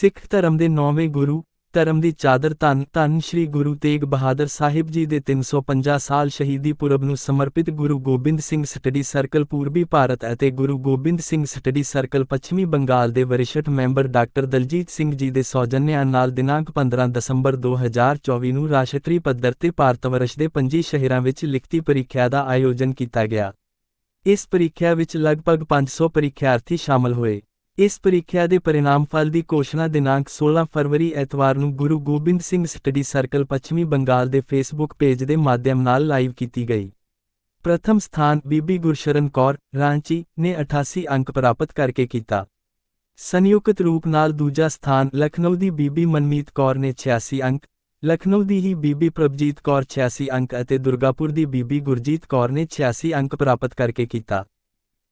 ਸਿੱਖ ਧਰਮ ਦੇ ਨੌਵੇਂ ਗੁਰੂ, ਧਰਮ ਦੀ ਚਾਦਰ ਧੰਨ ਧੰਨ ਸ੍ਰੀ ਗੁਰੂ ਤੇਗ ਬਹਾਦਰ ਸਾਹਿਬ ਜੀ ਦੇ 350 ਸਾਲ ਸ਼ਹੀਦੀ ਪੁਰਬ ਨੂੰ ਸਮਰਪਿਤ ਗੁਰੂ ਗੋਬਿੰਦ ਸਿੰਘ ਸਟੱਡੀ ਸਰਕਲ ਪੂਰਬੀ ਭਾਰਤ ਅਤੇ ਗੁਰੂ ਗੋਬਿੰਦ ਸਿੰਘ ਸਟੱਡੀ ਸਰਕਲ ਪੱਛਮੀ ਬੰਗਾਲ ਦੇ ਵਰਿਸ਼ਠ ਮੈਂਬਰ ਡਾਕਟਰ ਦਲਜੀਤ ਸਿੰਘ ਜੀ ਦੇ ਸੌਜਨਿਆਂ ਨਾਲ ਦਿਨਾਂਕ 15 ਦਸੰਬਰ 2024 ਨੂੰ ਰਾਸ਼ਟਰੀ ਪੱਧਰ ਤੇ ਭਾਰਤ ਵਰਸ਼ ਦੇ 25 ਸ਼ਹਿਰਾਂ ਵਿੱਚ ਲਿਖਤੀ ਪ੍ਰੀਖਿਆ ਦਾ ਆਯੋਜਨ ਕੀਤਾ ਗਿਆ। ਇਸ ਪ੍ਰੀਖਿਆ ਵਿੱਚ ਲਗਭਗ 500 ਪ੍ਰੀਖਿਆਰਥੀ ਸ਼ਾਮਲ ਹੋਏ। ਇਸ ਪ੍ਰੀਖਿਆ ਦੇ ਪਰਿਣਾਮ ਫਲ ਦੀ ਘੋਸ਼ਣਾ ਦਿਨਾਂਕ 16 ਫਰਵਰੀ ਐਤਵਾਰ ਨੂੰ ਗੁਰੂ ਗੋਬਿੰਦ ਸਿੰਘ ਸਟੱਡੀ ਸਰਕਲ ਪੱਛਮੀ ਬੰਗਾਲ ਦੇ ਫੇਸਬੁੱਕ ਪੇਜ ਦੇ ਮਾਧਿਅਮ ਨਾਲ ਲਾਈਵ ਕੀਤੀ ਗਈ। ਪ੍ਰਥਮ ਸਥਾਨ ਬੀਬੀ ਗੁਰਸ਼ਰਨ ਕੌਰ ਰਾਂਚੀ ਨੇ 88 ਅੰਕ ਪ੍ਰਾਪਤ ਕਰਕੇ ਕੀਤਾ। ਸੰਯੁਕਤ ਰੂਪ ਨਾਲ ਦੂਜਾ ਸਥਾਨ ਲਖਨਊ ਦੀ ਬੀਬੀ ਮਨਮੀਤ ਕੌਰ ਨੇ 86 ਅੰਕ, ਲਖਨਊ ਦੀ ਹੀ ਬੀਬੀ ਪ੍ਰਭਜੀਤ ਕੌਰ 86 ਅੰਕ ਅਤੇ ਦੁਰਗਾਪੁਰ ਦੀ ਬੀਬੀ ਗੁਰਜੀਤ ਕੌਰ ਨੇ 86 ਅੰਕ ਪ੍ਰਾਪਤ ਕਰਕੇ ਕੀਤਾ।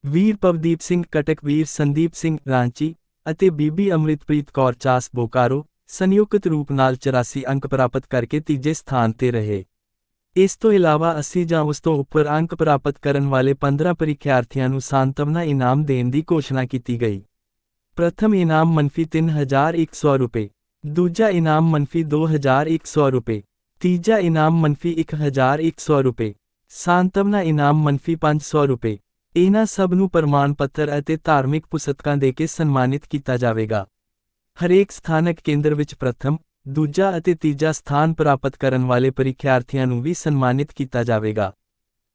ਵੀਰ ਪਵਦੀਪ ਸਿੰਘ, ਕਟਕ ਵੀਰ ਸੰਦੀਪ ਸਿੰਘ ਰਾਂਚੀ ਅਤੇ ਬੀਬੀ ਅੰਮ੍ਰਿਤਪ੍ਰੀਤ ਕੌਰ ਚਾਸ ਬੋਕਾਰੋ ਸੰਯੁਕਤ ਰੂਪ ਨਾਲ 84 ਅੰਕ ਪ੍ਰਾਪਤ ਕਰਕੇ ਤੀਜੇ ਸਥਾਨ ਤੇ ਰਹੇ। ਇਸ ਤੋਂ ਇਲਾਵਾ 80 ਜਾਂ ਉਸ ਤੋਂ ਉੱਪਰ ਅੰਕ ਪ੍ਰਾਪਤ ਕਰਨ ਵਾਲੇ 15 ਪ੍ਰੀਖਿਆਰਥੀਆਂ ਨੂੰ ਸਾਂਤਵਨਾ ਇਨਾਮ ਦੇਣ ਦੀ ਘੋਸ਼ਣਾ ਕੀਤੀ ਗਈ। ਪ੍ਰਥਮ ਇਨਾਮ ਮੰਫੀ 3100 ਰੁਪਏ, ਦੂਜਾ ਇਨਾਮ ਮੰਫੀ 2100 ਰੁਪਏ, ਤੀਜਾ ਇਨਾਮ ਮੰਫੀ 1100 ਰੁਪਏ, ਸਾਂਤਵਨਾ ਇਨਾਮ ਮੰਫੀ 500 ਰੁਪਏ ਇਹਨਾਂ ਸਭ ਨੂੰ ਪ੍ਰਮਾਣ ਪੱਤਰ ਅਤੇ ਧਾਰਮਿਕ ਪੁਸਤਕਾਂ ਦੇ ਕੇ ਸਨਮਾਨਿਤ ਕੀਤਾ ਜਾਵੇਗਾ। ਹਰੇਕ ਸਥਾਨਕ ਕੇਂਦਰ ਵਿੱਚ ਪ੍ਰਥਮ, ਦੂਜਾ ਅਤੇ ਤੀਜਾ ਸਥਾਨ ਪ੍ਰਾਪਤ ਕਰਨ ਵਾਲੇ ਪ੍ਰੀਖਿਆਰਥੀਆਂ ਨੂੰ ਵੀ ਸਨਮਾਨਿਤ ਕੀਤਾ ਜਾਵੇਗਾ।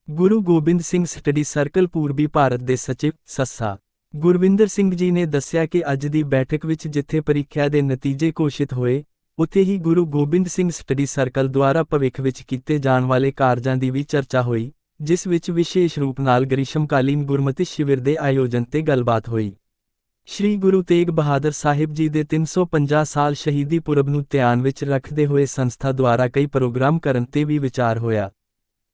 ਗੁਰੂ ਗੋਬਿੰਦ ਸਿੰਘ ਸਟੱਡੀ ਸਰਕਲ ਪੂਰਬੀ ਭਾਰਤ ਦੇ ਸਚਿਵ, ਸੱਸਾ। ਗੁਰਵਿੰਦਰ ਸਿੰਘ ਜੀ ਨੇ ਦੱਸਿਆ ਕਿ ਅੱਜ ਦੀ ਬੈਠਕ ਵਿੱਚ ਜਿੱਥੇ ਪ੍ਰੀਖਿਆ ਦੇ ਨਤੀਜੇ ਘੋਸ਼ਿਤ ਹੋਏ, ਉੱਥੇ ਹੀ ਗੁਰੂ ਗੋਬਿੰਦ ਸਿੰਘ ਸਟੱਡੀ ਸਰਕਲ ਦੁਆਰਾ ਭਵਿੱਖ ਵਿੱਚ ਕੀਤੇ ਜਾਣ ਵਾਲੇ ਕਾਰਜਾਂ ਦੀ ਵੀ ਚਰਚਾ ਹੋਈ। ਜਿਸ ਵਿੱਚ ਵਿਸ਼ੇਸ਼ ਰੂਪ ਨਾਲ ਗ੍ਰੀਸ਼ਮਕਾਲੀਨ ਗੁਰਮਤਿ ਸ਼ਿਵਰ ਦੇ ਆਯੋਜਨ ਤੇ ਗੱਲਬਾਤ ਹੋਈ। ਸ਼੍ਰੀ ਗੁਰੂ ਤੇਗ ਬਹਾਦਰ ਸਾਹਿਬ ਜੀ ਦੇ 350 ਸਾਲ ਸ਼ਹੀਦੀ ਪੁਰਬ ਨੂੰ ਧਿਆਨ ਵਿੱਚ ਰੱਖਦੇ ਹੋਏ ਸੰਸਥਾ ਦੁਆਰਾ ਕਈ ਪ੍ਰੋਗਰਾਮ ਕਰਨ ਤੇ ਵੀ ਵਿਚਾਰ ਹੋਇਆ।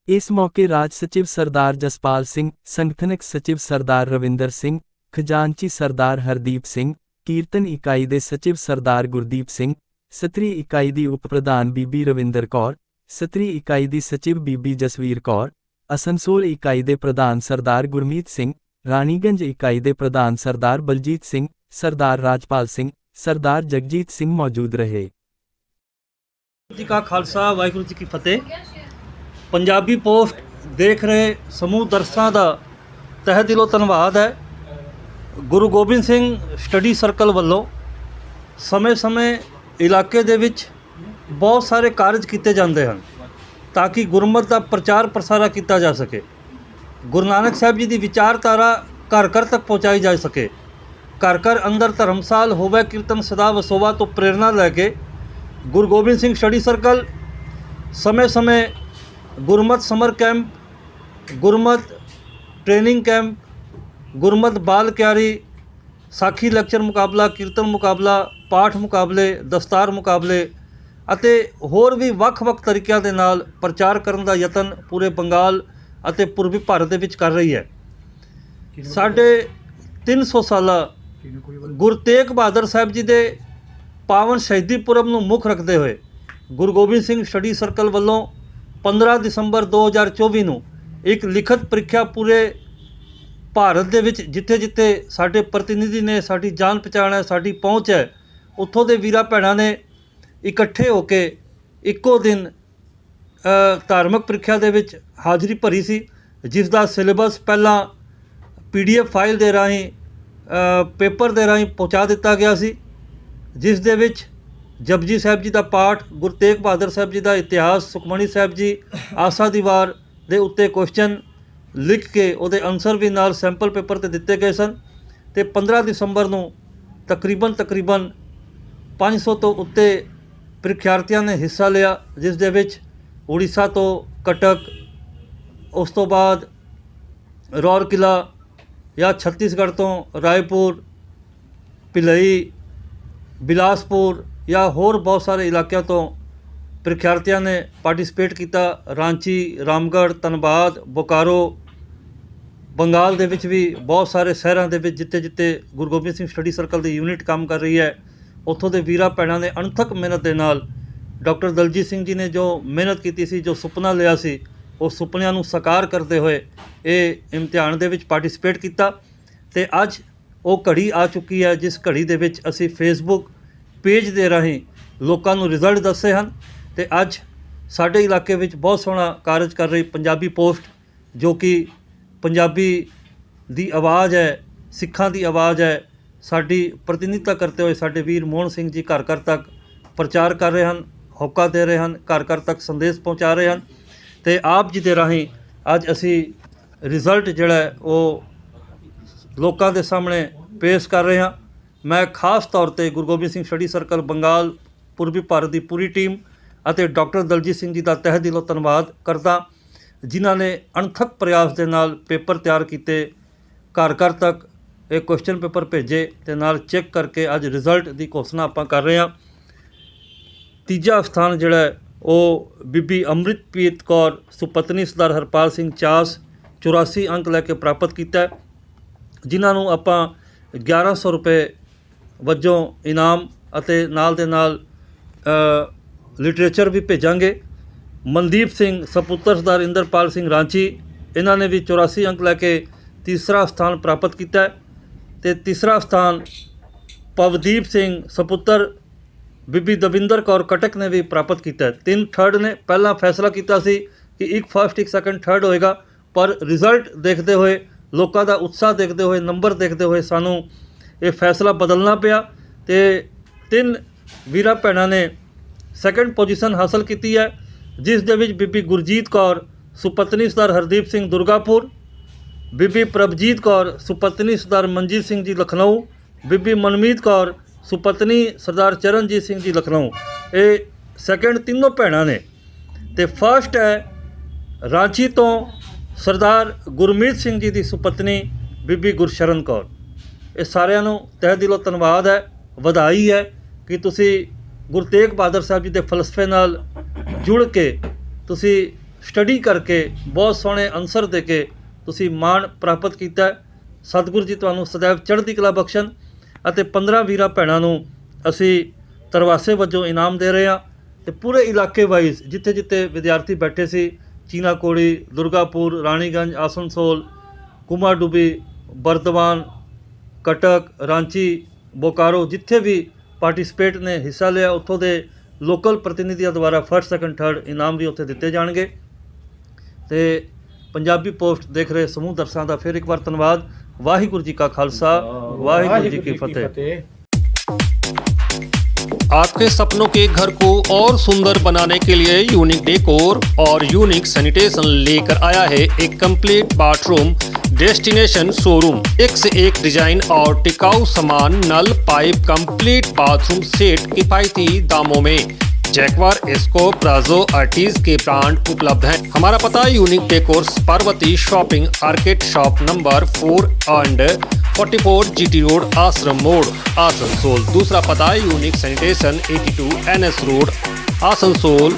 ਇਸ ਮੌਕੇ ਰਾਜ ਸਚਿਵ ਸਰਦਾਰ ਜਸਪਾਲ ਸਿੰਘ, ਸੰਗਠਨਕ ਸਚਿਵ ਸਰਦਾਰ ਰਵਿੰਦਰ ਸਿੰਘ, ਖਜ਼ਾਨਚੀ ਸਰਦਾਰ ਹਰਦੀਪ ਸਿੰਘ, ਕੀਰਤਨ ਇਕਾਈ ਦੇ ਸਚਿਵ ਸਰਦਾਰ ਗੁਰਦੀਪ ਸਿੰਘ, ਸਤਰੀ ਇਕਾਈ ਦੀ ਉਪ ਪ੍ਰਧਾਨ ਬੀਬੀ ਰਵਿੰਦਰ ਕੌਰ, ਸਤਰੀ ਇਕਾਈ ਦੀ ਸਚਿਵ ਬੀਬੀ ਜਸਵੀਰ ਕੌਰ ਅਸਨਸੋਲ ਇਕਾਈ ਦੇ ਪ੍ਰਧਾਨ ਸਰਦਾਰ ਗੁਰਮੀਤ ਸਿੰਘ, ਰਾਣੀਗੰਜ ਇਕਾਈ ਦੇ ਪ੍ਰਧਾਨ ਸਰਦਾਰ ਬਲਜੀਤ ਸਿੰਘ, ਸਰਦਾਰ ਰਾਜਪਾਲ ਸਿੰਘ, ਸਰਦਾਰ ਜਗਜੀਤ ਸਿੰਘ ਮੌਜੂਦ ਰਹੇ। ਜੀ ਕਾ ਖਾਲਸਾ, ਵਾਹਿਗੁਰੂ ਜੀ ਕੀ ਫਤਿਹ। ਪੰਜਾਬੀ ਪੋਸਟ ਦੇਖ ਰਹੇ ਸਮੂਹ ਦਰਸ਼ਕਾਂ ਦਾ ਤਹਿ ਦਿਲੋਂ ਧੰਨਵਾਦ ਹੈ। ਗੁਰੂ ਗੋਬਿੰਦ ਸਿੰਘ ਸਟੱਡੀ ਸਰਕਲ ਵੱਲੋਂ ਸਮੇਂ-ਸਮੇਂ ਇਲਾਕੇ ਦੇ ਵਿੱਚ ਬਹੁਤ ਸਾਰੇ ਕਾਰਜ ਕੀਤੇ ਜਾਂਦੇ ਹਨ। ਤਾਂ ਕਿ ਗੁਰਮਤ ਦਾ ਪ੍ਰਚਾਰ ਪ੍ਰਸਾਰਾ ਕੀਤਾ ਜਾ ਸਕੇ। ਗੁਰੂ ਨਾਨਕ ਸਾਹਿਬ ਜੀ ਦੀ ਵਿਚਾਰਧਾਰਾ ਘਰ ਘਰ ਤੱਕ ਪਹੁੰਚਾਈ ਜਾ ਸਕੇ। ਘਰ ਘਰ ਅੰਦਰ ਧਰਮਸਾਲ ਹੋਵੇ, ਕੀਰਤਨ ਸਦਾ ਵਸੋਵਾ ਤੋਂ ਪ੍ਰੇਰਣਾ ਲੈ ਕੇ ਗੁਰੂ ਗੋਬਿੰਦ ਸਿੰਘ ਸਟੱਡੀ ਸਰਕਲ ਸਮੇਂ-ਸਮੇਂ Gurmat summer camp, Gurmat training camp, Gurmat ਬਾਲ ਕਿਆਰੀ, ਸਾਖੀ ਲੈਕਚਰ ਮੁਕਾਬਲਾ, ਕੀਰਤਨ ਮੁਕਾਬਲਾ, ਪਾਠ ਮੁਕਾਬਲੇ, ਦਸਤਾਰ ਮੁਕਾਬਲੇ ਅਤੇ ਹੋਰ ਵੀ ਵੱਖ-ਵੱਖ ਤਰੀਕਿਆਂ ਦੇ ਨਾਲ ਪ੍ਰਚਾਰ ਕਰਨ ਦਾ ਯਤਨ ਪੂਰੇ ਬੰਗਾਲ ਅਤੇ ਪੂਰਬੀ ਭਾਰਤ ਦੇ ਵਿੱਚ ਕਰ ਰਹੀ ਹੈ। ਸਾਡੇ 300 ਸਾਲਾ ਗੁਰੂ ਤੇਗ ਬਹਾਦਰ ਸਾਹਿਬ ਜੀ ਦੇ ਪਾਵਨ ਸ਼ਹੀਦੀ ਪੁਰਬ ਨੂੰ ਮੁੱਖ ਰੱਖਦੇ ਹੋਏ ਗੁਰੂ ਗੋਬਿੰਦ ਸਿੰਘ ਸਟੱਡੀ ਸਰਕਲ ਵੱਲੋਂ 15 ਦਸੰਬਰ 2024 ਨੂੰ ਇੱਕ ਲਿਖਤ ਪ੍ਰੀਖਿਆ ਪੂਰੇ ਭਾਰਤ ਦੇ ਵਿੱਚ ਜਿੱਥੇ-ਜਿੱਥੇ ਸਾਡੇ ਪ੍ਰਤੀਨਿਧੀ ਨੇ ਸਾਡੀ ਜਾਣ ਪਛਾਣ ਹੈ ਸਾਡੀ ਪਹੁੰਚ ਹੈ ਉੱਥੋਂ ਦੇ ਵੀਰਾਂ ਭੈਣਾਂ ਨੇ ਇਕੱਠੇ ਹੋ ਕੇ ਇੱਕੋ ਦਿਨ ਧਾਰਮਿਕ ਪ੍ਰੀਖਿਆ ਦੇ ਵਿੱਚ ਹਾਜ਼ਰੀ ਭਰੀ ਸੀ, ਜਿਸ ਦਾ ਸਿਲੇਬਸ ਪਹਿਲਾਂ ਪੀਡੀਐਫ ਫਾਈਲ ਦੇ ਰਾਹੀਂ ਪੇਪਰ ਦੇ ਰਾਹੀਂ ਪਹੁੰਚਾ ਦਿੱਤਾ ਗਿਆ ਸੀ, ਜਿਸ ਦੇ ਵਿੱਚ ਜਪਜੀ ਸਾਹਿਬ ਜੀ ਦਾ ਪਾਠ, ਗੁਰੂ ਤੇਗ ਬਹਾਦਰ ਸਾਹਿਬ ਜੀ ਦਾ ਇਤਿਹਾਸ ਸੁਖਮਣੀ ਸਾਹਿਬ ਜੀ ਆਸਾ ਦੀਵਾਰ ਦੇ ਉੱਤੇ ਕੁਐਸਚਨ ਲਿਖ ਕੇ ਉਹਦੇ ਆਨਸਰ ਵੀ ਨਾਲ ਸੈਂਪਲ ਪੇਪਰ ਤੇ ਦਿੱਤੇ ਗਏ ਸਨ ਤੇ 15 ਦਸੰਬਰ ਨੂੰ ਤਕਰੀਬਨ ਤਕਰੀਬਨ 500 ਤੋਂ ਉੱਤੇ ਪ੍ਰੀਖਿਆਰਥੀਆਂ ਨੇ ਹਿੱਸਾ ਲਿਆ, ਜਿਸ ਦੇ ਵਿੱਚ ਉੜੀਸਾ ਤੋਂ ਕਟਕ, ਉਸ ਤੋਂ ਬਾਅਦ ਰੌਰਕਿਲਾ ਜਾਂ ਛੱਤੀਸਗੜ੍ਹ ਤੋਂ ਰਾਏਪੁਰ, ਭਿਲਈ, ਬਿਲਾਸਪੁਰ ਜਾਂ ਹੋਰ ਬਹੁਤ ਸਾਰੇ ਇਲਾਕਿਆਂ ਤੋਂ ਪ੍ਰੀਖਿਆਰਥੀਆਂ ਨੇ ਪਾਰਟਿਸਿਪੇਟ ਕੀਤਾ। ਰਾਂਚੀ, ਰਾਮਗੜ੍ਹ, ਧਨਬਾਦ, ਬੋਕਾਰੋ, ਬੰਗਾਲ ਦੇ ਵਿੱਚ ਵੀ ਬਹੁਤ ਸਾਰੇ ਸ਼ਹਿਰਾਂ ਦੇ ਵਿੱਚ ਜਿੱਥੇ ਜਿੱਥੇ ਗੁਰੂ ਗੋਬਿੰਦ ਸਿੰਘ ਸਟੱਡੀ ਸਰਕਲ ਦੀ ਯੂਨਿਟ ਕੰਮ ਕਰ ਰਹੀ ਹੈ। ਉੱਥੋਂ ਦੇ ਵੀਰਾਂ ਭੈਣਾਂ ਨੇ ਅਣਥਕ ਮਿਹਨਤ ਦੇ ਨਾਲ ਡਾਕਟਰ ਦਲਜੀਤ ਸਿੰਘ ਜੀ ਨੇ ਜੋ ਮਿਹਨਤ ਕੀਤੀ ਸੀ, ਜੋ ਸੁਪਨਾ ਲਿਆ ਸੀ, ਉਹ ਸੁਪਨਿਆਂ ਨੂੰ ਸਾਕਾਰ ਕਰਦੇ ਹੋਏ ਇਹ ਇਮਤਿਹਾਨ ਦੇ ਵਿੱਚ ਪਾਰਟਿਸਿਪੇਟ ਕੀਤਾ ਤੇ ਅੱਜ ਉਹ ਘੜੀ ਆ ਚੁੱਕੀ ਹੈ, ਜਿਸ ਘੜੀ ਦੇ ਵਿੱਚ ਅਸੀਂ ਫੇਸਬੁੱਕ ਪੇਜ ਦੇ ਰਾਹੀਂ ਲੋਕਾਂ ਨੂੰ ਰਿਜ਼ਲਟ ਦੱਸੇ ਹਨ ਤੇ ਅੱਜ ਸਾਡੇ ਇਲਾਕੇ ਵਿੱਚ ਬਹੁਤ ਸੋਹਣਾ ਕਾਰਜ ਕਰ ਰਹੀ ਪੰਜਾਬੀ ਪੋਸਟ, ਜੋ ਕਿ ਪੰਜਾਬੀ ਦੀ ਆਵਾਜ਼ ਹੈ, ਸਿੱਖਾਂ ਦੀ ਆਵਾਜ਼ ਹੈ ਸਾਡੀ ਪ੍ਰਤੀਨਿਧਤਾ ਕਰਦੇ ਹੋਏ ਸਾਡੇ ਵੀਰ ਮੋਹਨ ਸਿੰਘ ਜੀ ਘਰ ਘਰ ਤੱਕ ਪ੍ਰਚਾਰ ਕਰ ਰਹੇ ਹਨ, ਹੋਕਾ ਦੇ ਰਹੇ ਹਨ, ਘਰ ਘਰ ਤੱਕ ਸੰਦੇਸ਼ ਪਹੁੰਚਾ ਰਹੇ ਹਨ ਤੇ ਆਪ ਜੀ ਦੇ ਰਾਹੀਂ ਅੱਜ ਅਸੀਂ ਰਿਜ਼ਲਟ ਜਿਹੜਾ ਉਹ ਲੋਕਾਂ ਦੇ ਸਾਹਮਣੇ ਪੇਸ਼ ਕਰ ਰਹੇ ਹਾਂ। ਮੈਂ ਖਾਸ ਤੌਰ ਤੇ ਗੁਰੂ ਗੋਬਿੰਦ ਸਿੰਘ ਸਟੱਡੀ ਸਰਕਲ ਬੰਗਾਲ, ਪੂਰਬੀ ਭਾਰਤ ਦੀ ਪੂਰੀ ਟੀਮ ਅਤੇ ਡਾਕਟਰ ਦਲਜੀਤ ਸਿੰਘ ਜੀ ਦਾ ਤਹਿ ਦਿਲੋਂ ਧੰਨਵਾਦ ਕਰਦਾ ਜਿਨ੍ਹਾਂ ਨੇ ਅਣਥੱਕ ਪ੍ਰਯਾਸ ਦੇ ਨਾਲ ਪੇਪਰ ਤਿਆਰ ਕੀਤੇ, ਘਰ ਘਰ ਤੱਕ ਇਹ ਕੁਐਸਚਨ ਪੇਪਰ ਭੇਜੇ ਤੇ ਨਾਲ ਚੈੱਕ ਕਰਕੇ ਅੱਜ ਰਿਜ਼ਲਟ ਦੀ ਘੋਸ਼ਣਾ ਆਪਾਂ ਕਰ ਰਹੇ ਹਾਂ। ਤੀਜਾ ਸਥਾਨ ਜਿਹੜਾ ਉਹ ਬੀਬੀ ਅੰਮ੍ਰਿਤਪ੍ਰੀਤ ਕੌਰ, ਸੁਪਤਨੀ ਸਰਦਾਰ ਹਰਪਾਲ ਸਿੰਘ ਚਾਸ 84 ਅੰਕ ਲੈ ਕੇ ਪ੍ਰਾਪਤ ਕੀਤਾ ਜਿਨ੍ਹਾਂ ਨੂੰ ਆਪਾਂ 1100 ਰੁਪਏ ਵਜੋਂ ਇਨਾਮ ਅਤੇ ਨਾਲ ਦੇ ਨਾਲ ਲਿਟਰੇਚਰ ਵੀ ਭੇਜਾਂਗੇ। ਮਨਦੀਪ ਸਿੰਘ, ਸਪੁੱਤਰ ਸਰਦਾਰ ਇੰਦਰਪਾਲ ਸਿੰਘ ਰਾਂਚੀ, ਇਹਨਾਂ ਨੇ ਵੀ 84 ਅੰਕ ਲੈ ਕੇ ਤੀਸਰਾ ਸਥਾਨ ਪ੍ਰਾਪਤ ਕੀਤਾ ਹੈ। ਤੇ ਤੀਸਰਾ ਸਥਾਨ ਪਵਦੀਪ ਸਿੰਘ ਸਪੁੱਤਰ ਬੀਬੀ ਦਵਿੰਦਰ ਕੌਰ ਕਟਕ ਨੇ ਵੀ ਪ੍ਰਾਪਤ ਕੀਤਾ ਤਿੰਨ ਥਰਡ ਨੇ ਪਹਿਲਾਂ ਫੈਸਲਾ ਕੀਤਾ ਸੀ ਕਿ ਇੱਕ ਫਸਟ ਇੱਕ ਸੈਕੰਡ ਥਰਡ ਹੋਏਗਾ, ਪਰ ਰਿਜ਼ਲਟ ਦੇਖਦੇ ਹੋਏ, ਲੋਕਾਂ ਦਾ ਉਤਸ਼ਾਹ ਦੇਖਦੇ ਹੋਏ ਨੰਬਰ ਦੇਖਦੇ ਹੋਏ ਸਾਨੂੰ ਇਹ ਫੈਸਲਾ ਬਦਲਣਾ ਪਿਆ ਤੇ ਤਿੰਨ ਵੀਰਾਂ ਭੈਣਾਂ ਨੇ ਸੈਕੰਡ ਪੋਜੀਸ਼ਨ ਹਾਸਲ ਕੀਤੀ ਹੈ, ਜਿਸ ਦੇ ਵਿੱਚ ਬੀਬੀ ਗੁਰਜੀਤ ਕੌਰ, ਸੁਪਤਨੀ ਸਰਦਾਰ ਹਰਦੀਪ ਸਿੰਘ ਦੁਰਗਾਪੁਰ ਬੀਬੀ ਪ੍ਰਭਜੀਤ ਕੌਰ, ਸੁਪਤਨੀ ਸਰਦਾਰ ਮਨਜੀਤ ਸਿੰਘ ਜੀ ਲਖਨਊ, ਬੀਬੀ ਮਨਮੀਤ ਕੌਰ, ਸੁਪਤਨੀ ਸਰਦਾਰ ਚਰਨਜੀਤ ਸਿੰਘ ਜੀ ਲਖਨਊ। ਇਹ ਸੈਕੰਡ ਤਿੰਨੋਂ ਭੈਣਾਂ ਨੇ ਤੇ ਫਰਸਟ ਹੈ ਰਾਂਚੀ ਤੋਂ ਸਰਦਾਰ ਗੁਰਮੀਤ ਸਿੰਘ ਜੀ ਦੀ ਸੁਪਤਨੀ ਬੀਬੀ ਗੁਰਸ਼ਰਨ ਕੌਰ। ਇਹ ਸਾਰਿਆਂ ਨੂੰ ਤਹਿ ਦਿਲੋਂ ਧੰਨਵਾਦ ਹੈ, ਵਧਾਈ ਹੈ ਕਿ ਤੁਸੀਂ ਗੁਰੂ ਤੇਗ ਬਹਾਦਰ ਸਾਹਿਬ ਜੀ ਦੇ ਫਲਸਫੇ ਨਾਲ ਜੁੜ ਕੇ ਤੁਸੀਂ ਸਟੱਡੀ ਕਰਕੇ ਬਹੁਤ ਸੋਹਣੇ ਅਨਸਰ ਦੇ ਕੇ ਤੁਸੀਂ ਮਾਣ ਪ੍ਰਾਪਤ ਕੀਤਾ ਸਤਿਗੁਰੂ ਜੀ ਤੁਹਾਨੂੰ ਸदैव ਚੜ੍ਹਦੀ ਕਲਾ ਬਖਸ਼ਣ ਅਤੇ 15 ਵੀਰਾਂ ਭੈਣਾਂ ਨੂੰ ਅਸੀਂ ਤਰਵਾਸੇ ਵਜੋਂ ਇਨਾਮ ਦੇ ਰਹੇ ਹਾਂ ਤੇ ਪੂਰੇ ਇਲਾਕੇ ਵਾਈਜ਼ ਜਿੱਥੇ ਜਿੱਥੇ ਵਿਦਿਆਰਥੀ ਬੈਠੇ ਸੀ ਚੀਨਾ ਕੋੜੀ ਦੁਰਗਾਪੁਰ, ਰਾਣੀਗੰਜ, ਆਸਨਸੋਲ ਕੁਮਾਰਡੁਬੀ ਬਰਦਵਾਨ ਕਟਕ, ਰਾਂਚੀ, ਬੋਕਾਰੋ ਜਿੱਥੇ ਵੀ ਪਾਰਟਿਸਿਪੇਟ ਨੇ ਹਿੱਸਾ ਲਿਆ, ਉੱਥੋਂ ਦੇ ਲੋਕਲ ਪ੍ਰਤੀਨਿਧੀਆਂ ਦੁਆਰਾ ਫਸਟ ਸੈਕੰਡ ਥਰਡ ਇਨਾਮ ਵੀ ਉੱਥੇ ਦਿੱਤੇ ਜਾਣਗੇ। ਤੇ ਪੰਜਾਬੀ ਪੋਸਟ ਦੇਖ ਰਹੇ ਸਮੂਹ ਦਰਸ਼ਕਾਂ ਦਾ ਫਿਰ ਇੱਕ ਵਾਰ ਧੰਨਵਾਦ ਵਾਹਿਗੁਰੂ ਜੀ ਕਾ ਖਾਲਸਾ ਵਾਹਿਗੁਰੂ ਜੀ ਕੀ ਫਤਿਹ आपके सपनों के घर को और सुंदर बनाने के लिए यूनिक डेकोर और यूनिक सैनिटेशन लेकर आया है एक कंप्लीट बाथरूम डेस्टिनेशन शोरूम एक से एक डिजाइन और टिकाऊ सामान नल पाइप कंप्लीट बाथरूम सेट किफायती दामों में जैकवार एस्को प्लाजो आर्टिज के ब्रांड उपलब्ध हैं। हमारा पता Unique Decors, Parvati shopping arcade shop number four and 44 GT road, Ashram मोड़, आसनसोल। दूसरा पता Unique Sanitation 82 NS road, Asansol.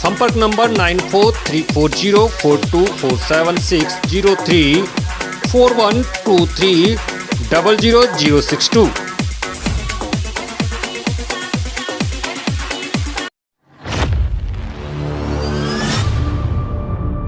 संपर्क number nine four three four zero four two four seven six zero three four one two three double zero zero six two.